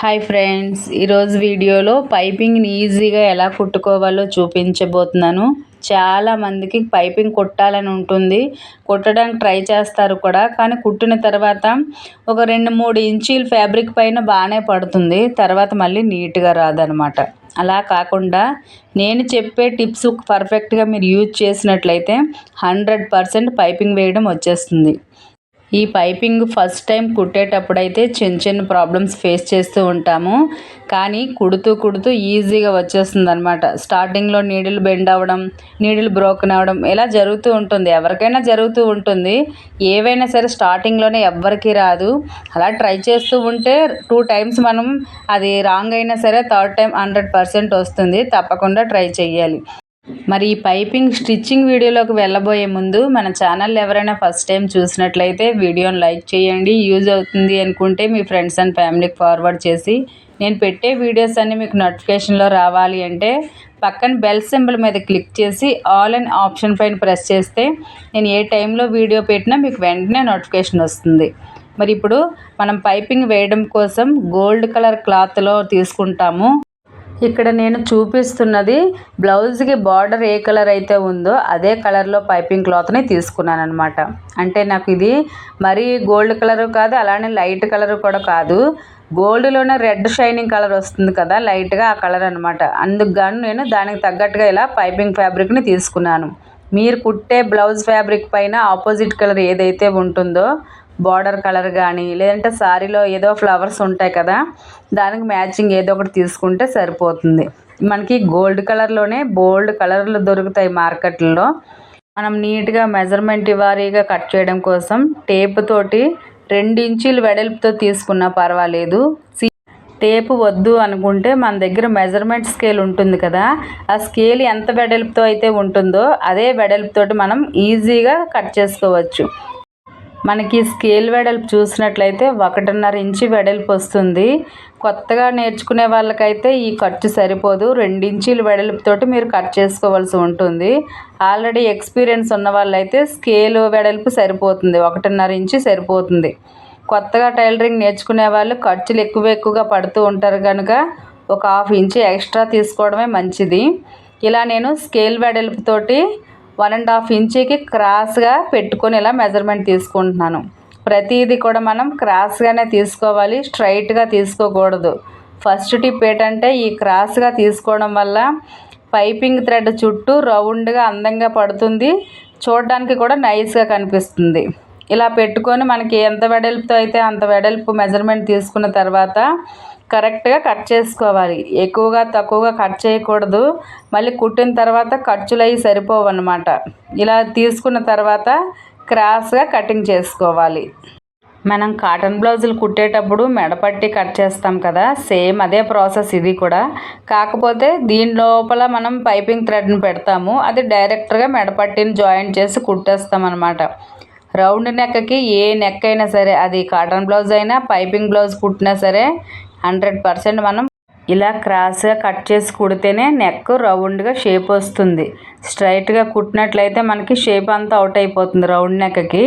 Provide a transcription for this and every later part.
Hi friends ఈరోజు వీడియోలో పైపింగ్ని ఈజీగా ఎలా కుట్టుకోవాలో చూపించబోతున్నాను. చాలా మందికి పైపింగ్ కుట్టాలని ఉంటుంది. కుట్టడానికి ట్రై చేస్తారు కూడా కానీ కుట్టిన తర్వాత ఒక రెండు మూడు ఇంచీలు ఫ్యాబ్రిక్ పైన బాగానే పడుతుంది. తర్వాత మళ్ళీ నీట్గా రాదనమాట. అలా కాకుండా నేను చెప్పే టిప్స్ పర్ఫెక్ట్గా మీరు యూజ్ చేసినట్లయితే హండ్రెడ్ పర్సెంట్ పైపింగ్ వేయడం వచ్చేస్తుంది. ఈ పైపింగ్ ఫస్ట్ టైం కుట్టేటప్పుడు అయితే చిన్న చిన్న ప్రాబ్లమ్స్ ఫేస్ చేస్తూ ఉంటాము. కానీ కుడుతూ కుడుతూ ఈజీగా వచ్చేస్తుంది అనమాట స్టార్టింగ్లో నీడిల్ బెండ్ అవ్వడం నీడిల్ బ్రోకెన్ అవ్వడం ఇలా జరుగుతూ ఉంటుంది. ఎవరికైనా జరుగుతూ ఉంటుంది. ఏవైనా సరే స్టార్టింగ్లోనే ఎవ్వరికి రాదు. అలా ట్రై చేస్తూ ఉంటే టూ టైమ్స్ మనం అది రాంగ్ అయినా సరే థర్డ్ టైం హండ్రెడ్ పర్సెంట్ వస్తుంది. తప్పకుండా ట్రై చేయాలి మరి ఈ పైపింగ్ స్టిచ్చింగ్ వీడియోలోకి వెళ్ళబోయే ముందు మన ఛానల్ ఎవరైనా ఫస్ట్ టైం చూసినట్లయితే వీడియోని లైక్ చేయండి యూజ్ అవుతుంది అనుకుంటే మీ ఫ్రెండ్స్ అండ్ ఫ్యామిలీకి ఫార్వర్డ్ చేసి నేను పెట్టే వీడియోస్ అన్నీ మీకు నోటిఫికేషన్లో రావాలి అంటే పక్కన బెల్ సింబల్ మీద క్లిక్ చేసి ఆల్ అండ్ ఆప్షన్ పైన ప్రెస్ చేస్తే నేను ఏ టైంలో వీడియో పెట్టినా మీకు వెంటనే నోటిఫికేషన్ వస్తుంది. మరి ఇప్పుడు మనం పైపింగ్ వేయడం కోసం గోల్డ్ కలర్ క్లాత్లో తీసుకుంటాము. ఇక్కడ నేను చూపిస్తున్నది బ్లౌజ్కి బార్డర్ ఏ కలర్ అయితే ఉందో అదే కలర్లో పైపింగ్ క్లాత్ని తీసుకున్నాను అనమాట అంటే నాకు ఇది మరీ గోల్డ్ కలర్ కాదు అలానే లైట్ కలర్ కూడా కాదు. గోల్డ్లోనే రెడ్ షైనింగ్ కలర్ వస్తుంది కదా లైట్గా ఆ కలర్ అనమాట అందుకు గాను నేను దానికి తగ్గట్టుగా ఇలా పైపింగ్ ఫ్యాబ్రిక్ని తీసుకున్నాను. మీరు కుట్టే బ్లౌజ్ ఫ్యాబ్రిక్ పైన ఆపోజిట్ కలర్ ఏదైతే ఉంటుందో బార్డర్ కలర్ కానీ లేదంటే శారీలో ఏదో ఫ్లవర్స్ ఉంటాయి కదా దానికి మ్యాచింగ్ ఏదో ఒకటి తీసుకుంటే సరిపోతుంది. మనకి గోల్డ్ కలర్లోనే బోల్డ్ కలర్లు దొరుకుతాయి మార్కెట్లో. మనం నీట్గా మెజర్మెంట్ వారీగా కట్ చేయడం కోసం టేప్ తోటి రెండు ఇంచులు వెడల్పుతో తీసుకున్నా పర్వాలేదు. టేపు వద్దు అనుకుంటే మన దగ్గర మెజర్మెంట్ స్కేల్ ఉంటుంది కదా ఆ స్కేల్ ఎంత వెడల్పుతో అయితే ఉంటుందో అదే వెడల్పుతోటి మనం ఈజీగా కట్ చేసుకోవచ్చు. మనకి స్కేల్ వెడల్పు చూసినట్లయితే ఒకటిన్నర ఇంచి వెడల్పు వస్తుంది. కొత్తగా నేర్చుకునే వాళ్ళకైతే ఈ ఖర్చు సరిపోదు. రెండించీలు వెడల్పుతోటి మీరు కట్ చేసుకోవాల్సి ఉంటుంది. ఆల్రెడీ ఎక్స్పీరియన్స్ ఉన్న వాళ్ళైతే స్కేల్ వెడల్పు సరిపోతుంది. ఒకటిన్నర ఇంచి సరిపోతుంది. కొత్తగా టైలరింగ్ నేర్చుకునే వాళ్ళు ఖర్చులు ఎక్కువ ఎక్కువగా పడుతూ ఉంటారు కనుక ఒక హాఫ్ ఇంచి ఎక్స్ట్రా తీసుకోవడమే మంచిది. ఇలా నేను స్కేల్ వెడల్పుతోటి వన్ అండ్ హాఫ్ ఇంచీకి క్రాస్గా పెట్టుకొని ఇలా మెజర్మెంట్ తీసుకుంటున్నాను. ప్రతిదీ కూడా మనం క్రాస్గానే తీసుకోవాలి స్ట్రైట్గా తీసుకోకూడదు. ఫస్ట్ టిప్ ఏంటంటే ఈ క్రాస్గా తీసుకోవడం వల్ల పైపింగ్ థ్రెడ్ చుట్టూ రౌండ్గా అందంగా పడుతుంది చూడడానికి కూడా నైస్గా కనిపిస్తుంది. ఇలా పెట్టుకొని మనకి ఎంత వెడల్పుతో అయితే అంత వెడల్పు మెజర్మెంట్ తీసుకున్న తర్వాత కరెక్ట్గా కట్ చేసుకోవాలి. ఎక్కువగా తక్కువగా కట్ చేయకూడదు. మళ్ళీ కుట్టిన తర్వాత ఖర్చులు అవి సరిపోవు అనమాట ఇలా తీసుకున్న తర్వాత క్రాస్గా కటింగ్ చేసుకోవాలి. మనం కాటన్ బ్లౌజులు కుట్టేటప్పుడు మెడపట్టి కట్ చేస్తాం కదా సేమ్ అదే ప్రాసెస్ ఇది కూడా. కాకపోతే దీని లోపల మనం పైపింగ్ థ్రెడ్ని పెడతాము. అది డైరెక్ట్గా మెడపట్టిని జాయింట్ చేసి కుట్టేస్తాం అనమాట రౌండ్ నెక్కి ఏ నెక్ అయినా సరే అది కాటన్ బ్లౌజ్ అయినా పైపింగ్ బ్లౌజ్ కుట్టినా సరే హండ్రెడ్ పర్సెంట్ మనం ఇలా క్రాస్గా కట్ చేసి కుడితేనే నెక్ రౌండ్గా షేప్ వస్తుంది. స్ట్రైట్గా కుట్టినట్లయితే మనకి షేప్ అంతా అవుట్ అయిపోతుంది రౌండ్ నెక్కి.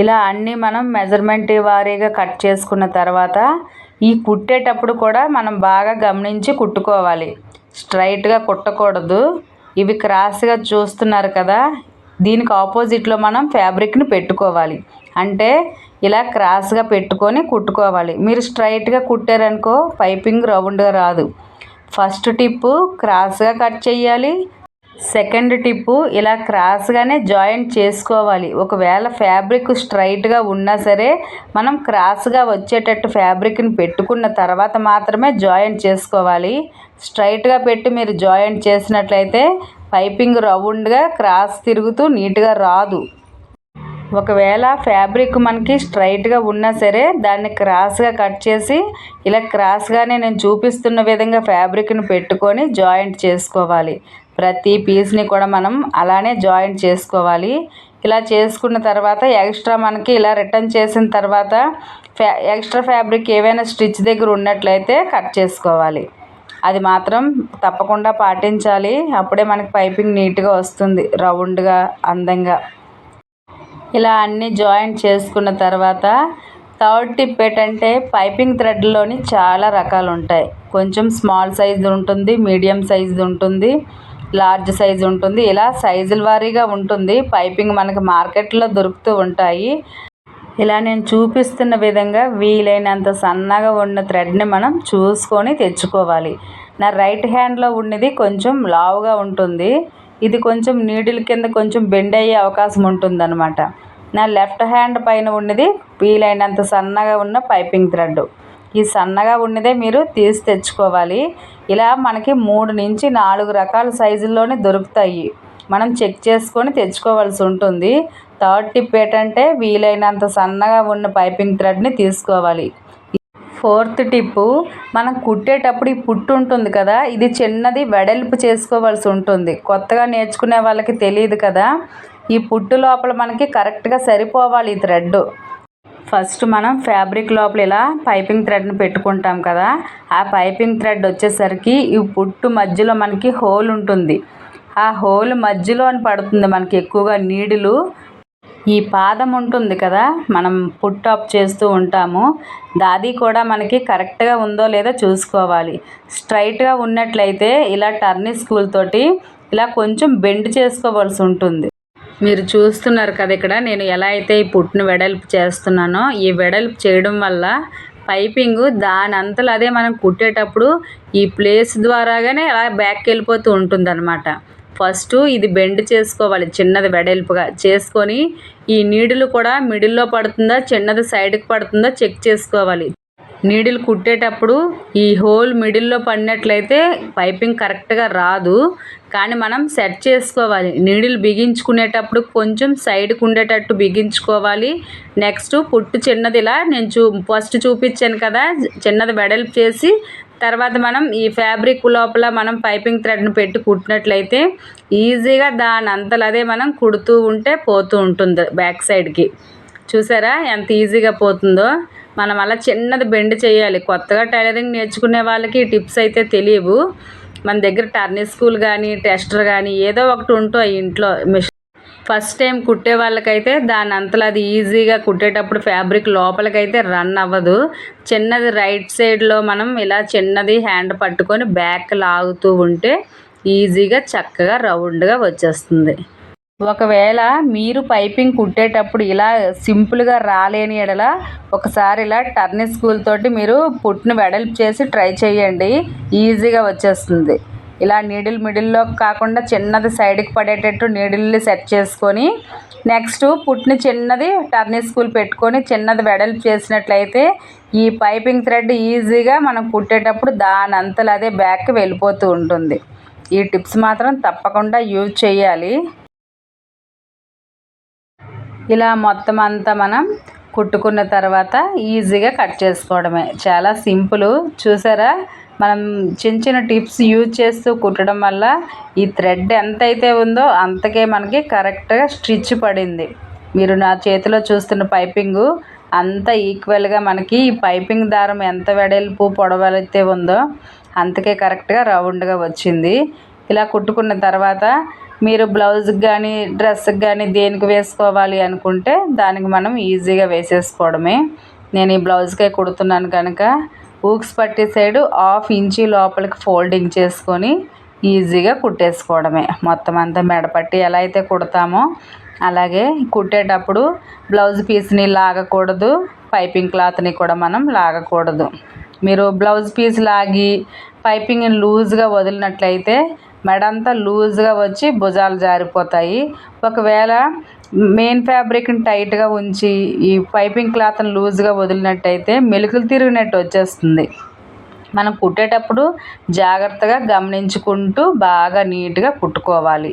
ఇలా అన్నీ మనం మెజర్మెంట్ వారీగా కట్ చేసుకున్న తర్వాత ఈ కుట్టేటప్పుడు కూడా మనం బాగా గమనించి కుట్టుకోవాలి. స్ట్రైట్గా కుట్టకూడదు. ఇవి క్రాస్గా చూస్తున్నారు కదా దీనికి ఆపోజిట్లో మనం ఫ్యాబ్రిక్ని పెట్టుకోవాలి. అంటే ఇలా క్రాస్గా పెట్టుకొని కుట్టుకోవాలి. మీరు స్ట్రైట్గా కుట్టారనుకో పైపింగ్ రౌండ్గా రాదు. ఫస్ట్ టిప్పు క్రాస్గా కట్ చేయాలి సెకండ్ టిప్పు ఇలా క్రాస్గానే జాయింట్ చేసుకోవాలి. ఒకవేళ ఫ్యాబ్రిక్ స్ట్రైట్గా ఉన్నా సరే మనం క్రాస్గా వచ్చేటట్టు ఫ్యాబ్రిక్ని పెట్టుకున్న తర్వాత మాత్రమే జాయింట్ చేసుకోవాలి. స్ట్రైట్గా పెట్టి మీరు జాయింట్ చేసినట్లయితే పైపింగ్ రౌండ్గా క్రాస్ తిరుగుతూ నీట్గా రాదు. ఒకవేళ ఫ్యాబ్రిక్ మనకి స్ట్రైట్గా ఉన్నా సరే దాన్ని క్రాస్గా కట్ చేసి ఇలా క్రాస్గానే నేను చూపిస్తున్న విధంగా ఫ్యాబ్రిక్ని పెట్టుకొని జాయింట్ చేసుకోవాలి. ప్రతి పీస్ని కూడా మనం అలానే జాయింట్ చేసుకోవాలి. ఇలా చేసుకున్న తర్వాత ఎక్స్ట్రా మనకి ఇలా రిటర్న్ చేసిన తర్వాత ఫ్యా ఎక్స్ట్రా ఫ్యాబ్రిక్ ఏవైనా స్టిచ్ దగ్గర ఉన్నట్లయితే కట్ చేసుకోవాలి. అది మాత్రం తప్పకుండా పాటించాలి. అప్పుడే మనకి పైపింగ్ నీట్గా వస్తుంది రౌండ్గా అందంగా. ఇలా అన్నీ జాయింట్ చేసుకున్న తర్వాత థర్డ్ టిప్ ఏంటంటే పైపింగ్ థ్రెడ్లోని చాలా రకాలు ఉంటాయి. కొంచెం స్మాల్ సైజు ఉంటుంది మీడియం సైజు ఉంటుంది లార్జ్ సైజ్ ఉంటుంది. ఇలా సైజుల వారీగా ఉంటుంది. పైపింగ్ మనకి మార్కెట్లో దొరుకుతూ ఉంటాయి. ఇలా నేను చూపిస్తున్న విధంగా వీలైనంత సన్నగా ఉన్న థ్రెడ్ని మనం చూసుకొని తెచ్చుకోవాలి. నా రైట్ హ్యాండ్లో ఉన్నది కొంచెం లావుగా ఉంటుంది. ఇది కొంచెం నీడిల్ కింద కొంచెం బెండ్ అయ్యే అవకాశం ఉంటుందన్నమాట. నా లెఫ్ట్ హ్యాండ్ పైన ఉన్నది వీలైనంత సన్నగా ఉన్న పైపింగ్ థ్రెడ్. ఈ సన్నగా ఉన్నదే మీరు తీసి తెచ్చుకోవాలి. ఇలా మనకి మూడు నుంచి నాలుగు రకాల సైజుల్లోనే దొరుకుతాయి. మనం చెక్ చేసుకొని తెచ్చుకోవాల్సి ఉంటుంది. థర్డ్ టిప్ ఏంటంటే వీలైనంత సన్నగా ఉన్న పైపింగ్ థ్రెడ్ని తీసుకోవాలి. ఫోర్త్ టిప్పు మనం కుట్టేటప్పుడు ఈ పుట్టు ఉంటుంది కదా ఇది చిన్నది వెడల్పు చేసుకోవాల్సి ఉంటుంది. కొత్తగా నేర్చుకునే వాళ్ళకి తెలియదు కదా ఈ పుట్టు లోపల మనకి కరెక్ట్గా సరిపోవాలి ఈ థ్రెడ్ ఫస్ట్ మనం ఫ్యాబ్రిక్ లోపల ఇలా పైపింగ్ థ్రెడ్ని పెట్టుకుంటాం కదా ఆ పైపింగ్ థ్రెడ్ వచ్చేసరికి ఈ పుట్టు మధ్యలో మనకి హోల్ ఉంటుంది. ఆ హోల్ మధ్యలో పడుతుంది మనకి ఎక్కువగా నీడులు. ఈ పాదం ఉంటుంది కదా మనం పుట్ అప్ చేస్తూ ఉంటాము. దాది కూడా మనకి కరెక్ట్గా ఉందో లేదో చూసుకోవాలి. స్ట్రైట్గా ఉన్నట్లయితే ఇలా టర్నీ స్కూల్ తోటి ఇలా కొంచెం బెండ్ చేసుకోవాల్సి ఉంటుంది. మీరు చూస్తున్నారు కదా ఇక్కడ నేను ఎలా అయితే ఈ పుట్టును వెడల్పు చేస్తున్నానో ఈ వెడల్పు చేయడం వల్ల పైపింగ్ దాని అంతలో అదే మనం కుట్టేటప్పుడు ఈ ప్లేస్ ద్వారాగానే అలా బ్యాక్కి వెళ్ళిపోతూ ఉంటుంది అనమాట ఫస్ట్ ఇది బెండ్ చేసుకోవాలి చిన్నది వెడల్పుగా. చేసుకొని ఈ నీడిలు కూడా మిడిల్లో పడుతుందా చిన్నది సైడ్కి పడుతుందా చెక్ చేసుకోవాలి. నీడిల్ కుట్టేటప్పుడు ఈ హోల్ మిడిల్లో పడినట్లయితే పైపింగ్ కరెక్ట్గా రాదు. కానీ మనం సెట్ చేసుకోవాలి. నీడిల్ బిగించుకునేటప్పుడు కొంచెం సైడ్కి ఉండేటట్టు బిగించుకోవాలి. నెక్స్ట్ పుట్టు చిన్నది ఇలా నేను చూ ఫస్ట్ చూపించాను కదా చిన్నది వెడల్పు చేసి తర్వాత మనం ఈ ఫ్యాబ్రిక్ లోపల మనం పైపింగ్ థ్రెడ్ని పెట్టి కుట్టినట్లయితే ఈజీగా దాని అంతలో అదే మనం కుడుతూ ఉంటే పోతూ ఉంటుంది బ్యాక్ సైడ్కి. చూసారా ఎంత ఈజీగా పోతుందో? మనం అలా చిన్నది బెండ్ చేయాలి. కొత్తగా టైలరింగ్ నేర్చుకునే వాళ్ళకి టిప్స్ అయితే తెలియవు. మన దగ్గర టర్నీ స్కూల్ కానీ టెస్టర్ కానీ ఏదో ఒకటి ఉంటాయి ఇంట్లో మిషన్ ఫస్ట్ టైం కుట్టే వాళ్ళకైతే దాని అంతలో అది ఈజీగా కుట్టేటప్పుడు ఫ్యాబ్రిక్ లోపలికైతే రన్ అవ్వదు. చిన్నది రైట్ సైడ్లో మనం ఇలా చిన్నది హ్యాండ్ పట్టుకొని బ్యాక్ లాగుతూ ఉంటే ఈజీగా చక్కగా రౌండ్గా వచ్చేస్తుంది. ఒకవేళ మీరు పైపింగ్ కుట్టేటప్పుడు ఇలా సింపుల్గా రాలేని ఎడల ఒకసారి ఇలా టర్నీ స్కూల్ తోటి మీరు పుట్టును వెడల్పు చేసి ట్రై చేయండి. ఈజీగా వచ్చేస్తుంది. ఇలా నీడిల్ మిడిల్లో కాకుండా చిన్నది సైడ్కి పడేటట్టు నీడిల్ని సెట్ చేసుకొని నెక్స్ట్ పుట్ని చిన్నది టర్నీ స్కూల్ పెట్టుకొని చిన్నది వెడల్పు చేసినట్లయితే ఈ పైపింగ్ థ్రెడ్ ఈజీగా మనం కుట్టేటప్పుడు దాని అంతలు అదే బ్యాక్కి వెళ్ళిపోతూ ఉంటుంది. ఈ టిప్స్ మాత్రం తప్పకుండా యూజ్ చేయాలి. ఇలా మొత్తం అంతా మనం కుట్టుకున్న తర్వాత ఈజీగా కట్ చేసుకోవడమే. చాలా సింపుల్. చూసారా? మనం చిన్న చిన్న టిప్స్ యూజ్ చేస్తూ కుట్టడం వల్ల ఈ థ్రెడ్ ఎంత అయితే ఉందో అంతకే మనకి కరెక్ట్గా స్టిచ్ పడింది. మీరు నా చేతిలో చూస్తున్న పైపింగు అంత ఈక్వల్గా మనకి ఈ పైపింగ్ దారం ఎంత వెడల్పు పొడవైతే ఉందో అంతకే కరెక్ట్గా రౌండ్గా వచ్చింది. ఇలా కుట్టుకున్న తర్వాత మీరు బ్లౌజ్కి కానీ డ్రెస్కి కానీ దేనికి వేసుకోవాలి అనుకుంటే దానికి మనం ఈజీగా వేసేసుకోవడమే. నేను ఈ బ్లౌజ్కే కుడుతున్నాను కనుక ఊక్స్ పట్టే సైడు హాఫ్ ఇంచి లోపలికి ఫోల్డింగ్ చేసుకొని ఈజీగా కుట్టేసుకోవడమే. మొత్తం అంతా మెడపట్టి ఎలా అయితే కుడతామో అలాగే కుట్టేటప్పుడు బ్లౌజ్ పీస్ని లాగకూడదు పైపింగ్ క్లాత్ని కూడా మనం లాగకూడదు. మీరు బ్లౌజ్ పీస్ లాగి పైపింగ్ లూజ్గా వదిలినట్లయితే మెడంతా లూజ్గా వచ్చి భుజాలు జారిపోతాయి. ఒకవేళ మెయిన్ ఫ్యాబ్రిక్ని టైట్గా ఉంచి ఈ పైపింగ్ క్లాత్ని లూజ్గా వదిలినట్టయితే మెలుకులు తిరిగినట్టు వచ్చేస్తుంది. మనం కుట్టేటప్పుడు జాగ్రత్తగా గమనించుకుంటూ బాగా నీట్గా కుట్టుకోవాలి.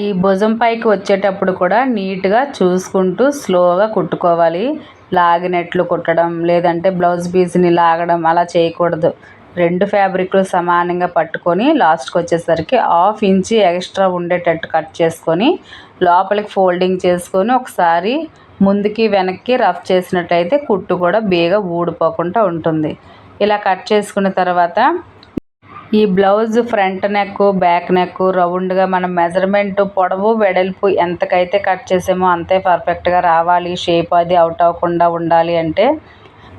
ఈ భుజం పైకి వచ్చేటప్పుడు కూడా నీట్గా చూసుకుంటూ స్లోగా కుట్టుకోవాలి. లాగినట్లు కుట్టడం లేదంటే బ్లౌజ్ పీస్ని లాగడం అలా చేయకూడదు. రెండు ఫ్యాబ్రిక్లు సమానంగా పట్టుకొని లాస్ట్కి వచ్చేసరికి హాఫ్ ఇంచి ఎక్స్ట్రా ఉండేటట్టు కట్ చేసుకొని లోపలికి ఫోల్డింగ్ చేసుకొని ఒకసారి ముందుకి వెనక్కి రఫ్ చేసినట్టయితే కుట్టు కూడా బేగా ఊడిపోకుండా ఉంటుంది. ఇలా కట్ చేసుకున్న తర్వాత ఈ blouse front neck back neck రౌండ్గా మనం మెజర్మెంట్ పొడవు వెడల్పు ఎంతకైతే కట్ చేసామో అంతే పర్ఫెక్ట్గా రావాలి. షేప్ అది అవుట్ అవ్వకుండా ఉండాలి అంటే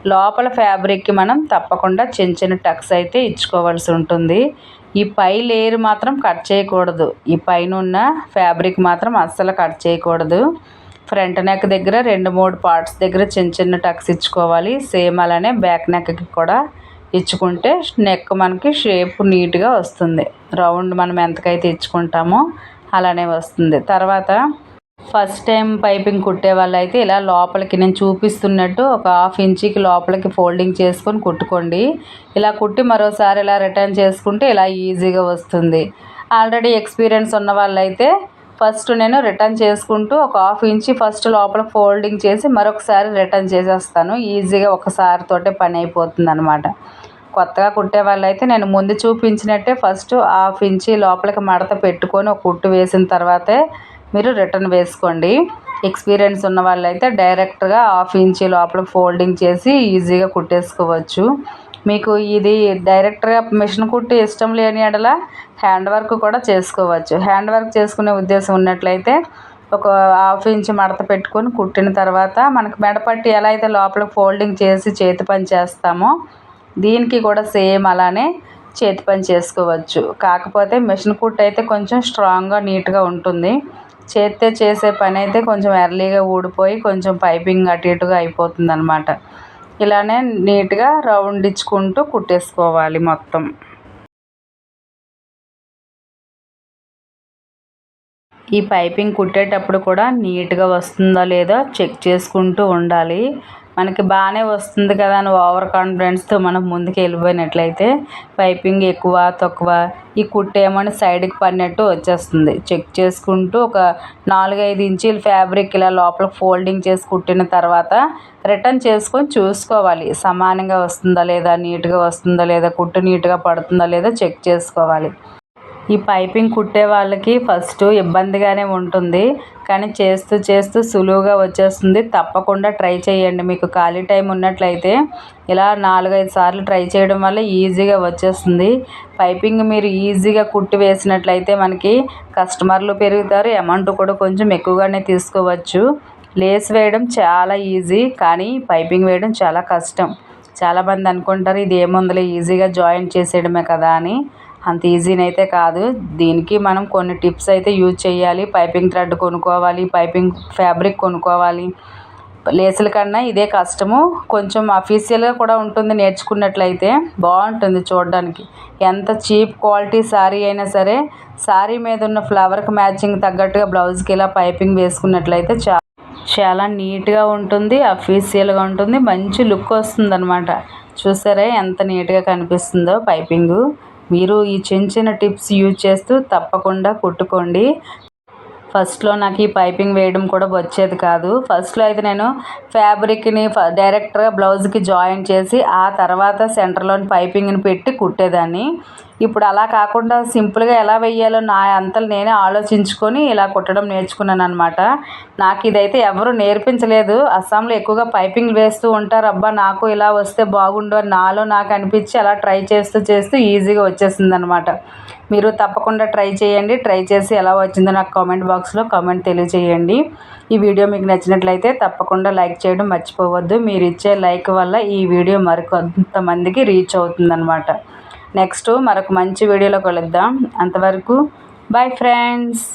లోపల ఫ్యాబ్రిక్కి మనం తప్పకుండా చిన్న చిన్న టక్స్ అయితే ఇచ్చుకోవాల్సి ఉంటుంది. ఈ పై లేయర్ మాత్రం కట్ చేయకూడదు. ఈ పైన ఉన్న ఫ్యాబ్రిక్ మాత్రం అస్సలు కట్ చేయకూడదు. ఫ్రంట్ నెక్ దగ్గర రెండు మూడు పార్ట్స్ దగ్గర చిన్న చిన్న టక్స్ ఇచ్చుకోవాలి. సేమ్ అలానే బ్యాక్ నెక్కి కూడా ఇచ్చుకుంటే నెక్ మనకి షేప్ నీట్గా వస్తుంది. రౌండ్ మనం ఎంతకైతే ఇచ్చుకుంటామో అలానే వస్తుంది. తర్వాత ఫస్ట్ టైం పైపింగ్ కుట్టే వాళ్ళు అయితే ఇలా లోపలికి నేను చూపిస్తున్నట్టు ఒక హాఫ్ ఇంచికి లోపలికి ఫోల్డింగ్ చేసుకొని కుట్టుకోండి. ఇలా కుట్టి మరోసారి ఇలా రిటర్న్ చేసుకుంటే ఇలా ఈజీగా వస్తుంది. ఆల్రెడీ ఎక్స్పీరియన్స్ ఉన్న వాళ్ళైతే ఫస్ట్ నేను రిటర్న్ చేసుకుంటూ ఒక హాఫ్ ఇంచి ఫస్ట్ లోపల ఫోల్డింగ్ చేసి మరొకసారి రిటర్న్ చేసేస్తాను. ఈజీగా ఒకసారి తోటే పని అయిపోతుంది అనమాట కొత్తగా కుట్టే వాళ్ళైతే నేను ముందు చూపించినట్టే ఫస్ట్ హాఫ్ ఇంచి లోపలికి మడత పెట్టుకొని ఒక కుట్టు వేసిన తర్వాతే మీరు రిటర్న్ వేసుకోండి. ఎక్స్పీరియన్స్ ఉన్న వాళ్ళైతే డైరెక్ట్గా హాఫ్ ఇంచి లోపల ఫోల్డింగ్ చేసి ఈజీగా కుట్టేసుకోవచ్చు. మీకు ఇది డైరెక్ట్గా మిషన్ కుట్టి ఇష్టం లేని ఎడల హ్యాండ్ వర్క్ కూడా చేసుకోవచ్చు. హ్యాండ్ వర్క్ చేసుకునే ఉద్దేశం ఉన్నట్లయితే ఒక హాఫ్ ఇంచ్ మడత పెట్టుకొని కుట్టిన తర్వాత మనకు మెడపట్టి ఎలా అయితే లోపల ఫోల్డింగ్ చేసి చేతి పని చేస్తామో దీనికి కూడా సేమ్ అలానే చేతి పని చేసుకోవచ్చు. కాకపోతే మిషన్ కుట్టు అయితే కొంచెం స్ట్రాంగ్గా నీట్గా ఉంటుంది. చేత్తో చేసే పని అయితే కొంచెం ఎర్లీగా ఊడిపోయి కొంచెం పైపింగ్ అటు ఇటుగా అయిపోతుంది అనమాట ఇలానే నీట్గా రౌండ్ ఇచ్చుకుంటూ కుట్టేసుకోవాలి మొత్తం. ఈ పైపింగ్ కుట్టేటప్పుడు కూడా నీట్గా వస్తుందో లేదో చెక్ చేసుకుంటూ ఉండాలి. మనకి బాగానే వస్తుంది కదా అని ఓవర్ కాన్ఫిడెన్స్తో మనం ముందుకు వెళ్ళిపోయినట్లయితే పైపింగ్ ఎక్కువ తక్కువ ఈ కుట్టేమని సైడ్కి పడినట్టు వచ్చేస్తుంది. చెక్ చేసుకుంటూ ఒక నాలుగైదు ఇంచీలు ఫ్యాబ్రిక్ ఇలా లోపల ఫోల్డింగ్ చేసి కుట్టిన తర్వాత రిటర్న్ చేసుకొని చూసుకోవాలి. సమానంగా వస్తుందా లేదా నీట్గా వస్తుందా లేదా కుట్టు నీట్గా పడుతుందా లేదా చెక్ చేసుకోవాలి. ఈ పైపింగ్ కుట్టే వాళ్ళకి ఫస్ట్ ఇబ్బందిగానే ఉంటుంది. కానీ చేస్తూ చేస్తూ సులువుగా వచ్చేస్తుంది. తప్పకుండా ట్రై చేయండి. మీకు ఖాళీ టైం ఉన్నట్లయితే ఇలా నాలుగైదు సార్లు ట్రై చేయడం వల్ల ఈజీగా వచ్చేస్తుంది. పైపింగ్ మీరు ఈజీగా కుట్టి వేసినట్లయితే మనకి కస్టమర్లు పెరుగుతారు. అమౌంట్ కూడా కొంచెం ఎక్కువగానే తీసుకోవచ్చు. లేస్ వేయడం చాలా ఈజీ. కానీ పైపింగ్ వేయడం చాలా కష్టం. చాలామంది అనుకుంటారు ఇది ఏముందిలే ఈజీగా జాయింట్ చేసేయడమే కదా అని. అంత ఈజీనైతే కాదు. దీనికి మనం కొన్ని టిప్స్ అయితే యూజ్ చేయాలి. పైపింగ్ థ్రెడ్ కొనుక్కోవాలి పైపింగ్ ఫ్యాబ్రిక్ కొనుక్కోవాలి. లేసుల కన్నా ఇదే కష్టము. కొంచెం అఫీషియల్గా కూడా ఉంటుంది నేర్చుకున్నట్లయితే బాగుంటుంది చూడడానికి. ఎంత చీప్ క్వాలిటీ శారీ అయినా సరే శారీ మీద ఉన్న ఫ్లవర్కి మ్యాచింగ్ తగ్గట్టుగా బ్లౌజ్కి ఇలా పైపింగ్ వేసుకున్నట్లయితే చా చాలా నీట్గా ఉంటుంది అఫీషియల్గా ఉంటుంది మంచి లుక్ వస్తుంది అనమాట చూసారా ఎంత నీట్గా కనిపిస్తుందో పైపింగు. మీరు ఈ చిన్న చిన్న టిప్స్ యూజ్ చేస్తూ తప్పకుండా కుట్టుకోండి. ఫస్ట్లో నాకు ఈ పైపింగ్ వేయడం కూడా వచ్చేది కాదు. ఫస్ట్లో అయితే నేను ఫ్యాబ్రిక్ని డైరెక్ట్గా బ్లౌజ్కి జాయిన్ చేసి ఆ తర్వాత సెంటర్లోని పైపింగ్ని పెట్టి కుట్టేదాన్ని. ఇప్పుడు అలా కాకుండా సింపుల్గా ఎలా వెయ్యాలో నా అంతలు నేనే ఆలోచించుకొని ఇలా కుట్టడం నేర్చుకున్నాను అనమాట నాకు ఇదైతే ఎవరు నేర్పించలేదు. అస్సాంలో ఎక్కువగా పైపింగ్ వేస్తూ ఉంటారు. అబ్బా నాకు ఇలా వస్తే బాగుండు అని నాలో నాకు అనిపించి అలా ట్రై చేస్తూ చేస్తూ ఈజీగా వచ్చేసింది అనమాట మీరు తప్పకుండా ట్రై చేయండి. ట్రై చేసి ఎలా వచ్చిందో నాకు కామెంట్ బాక్స్లో కామెంట్ తెలియజేయండి. ఈ వీడియో మీకు నచ్చినట్లయితే తప్పకుండా లైక్ చేయడం మర్చిపోవద్దు. మీరు ఇచ్చే లైక్ వల్ల ఈ వీడియో మరికొంతమందికి రీచ్ అవుతుందన్నమాట. నెక్స్ట్ మరొక మంచి వీడియోలో కలుద్దాం. అంతవరకు బాయ్ ఫ్రెండ్స్